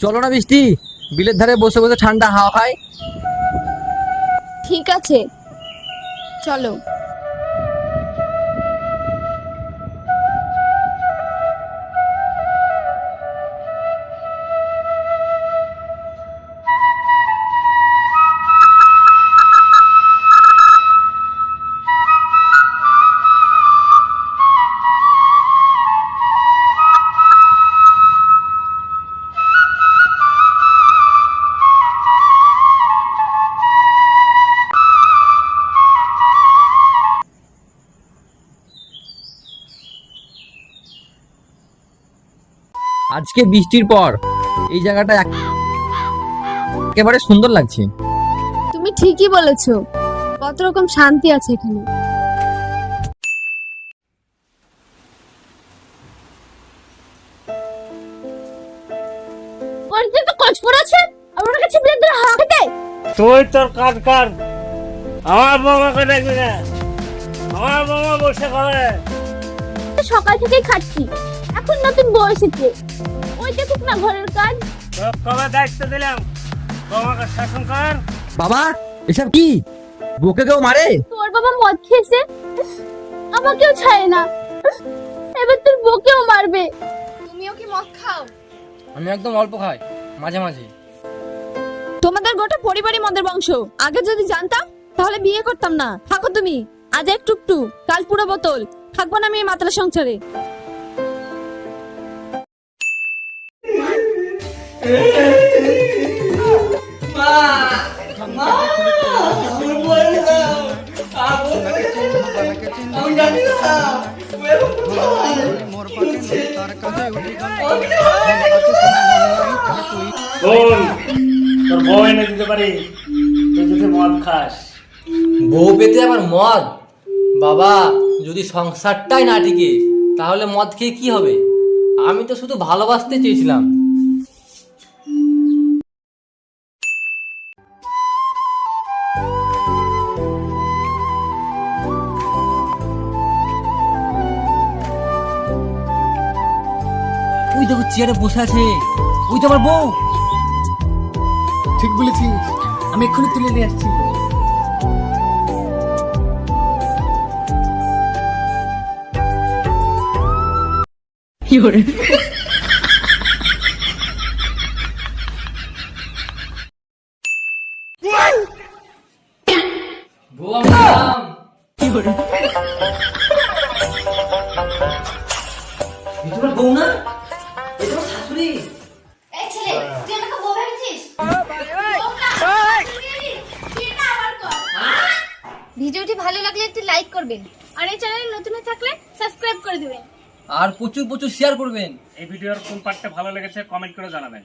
চলো না বৃষ্টি বিলের ধারে বসে বসে ঠান্ডা হাওয়া খায় ঠিক আছে চলো। আজকে বৃষ্টির পর এই জায়গাটা একেবারে সুন্দর লাগছে। তুমি ঠিকই বলেছ। কত রকম শান্তি আছে এখানে। তো কচ পড়েছে আর ওর কাছে ধরে তুই তোর কাজ কর। আমার বাবাকে দেখবি না। আমার বাবা বসে করে। সকাল থেকেই খাচ্ছি। এখন নতুন বউ এসেছে ওই দেখুক না ঘরের কাজ। তোর কবে দায়িত্ব দিলাম। বাবাকে শাসন কর। বাবা এসব কি? বুকে কেউ মারে? তোর বাবা মদ খেয়েছে। আমাকেও ছাড়ে না। এবার তোর বউকেও মারবে। তুমিও কি মদ খাও? আমি একদম অল্প খাই মাঝে মাঝে। তোমাদের গোটা পরিবারই মদের বংশ। আগে যদি জানতাম তাহলে বিয়ে করতাম না। থাকো তুমি। আজ এক টুকটু কাল পুরো বোতল। থাকব না আমি এই মাতালা সংসারে। মদ খাস। বউ পেতে আবার মদ? বাবা, যদি সংসারটাই না টিকে, তাহলে মদ খেয়ে কি হবে? আমি তো শুধু ভালোবাসতে চেয়েছিলাম। দেখো চেয়ারে বসে আছে। ওই তো আমার বউ। ঠিক বলেছিস। আমি এক্ষুনি তুলে নিয়ে আসছি। বউ আমি গেলাম। এ তোমার বউ না? এ তোমার শাশুড়ি? এই ছেলে তুই আমাকে বউ ভেবেছিস? ভিডিওটি ভালো লাগলে একটি লাইক করবেন। আর এই চ্যানেলে নতুন হয়ে থাকলে সাবস্ক্রাইব করে দিবেন। আর প্রচুর প্রচুর শেয়ার করবেন। এই ভিডিওর কোন পার্টটা ভালো লেগেছে কমেন্ট করে জানাবেন।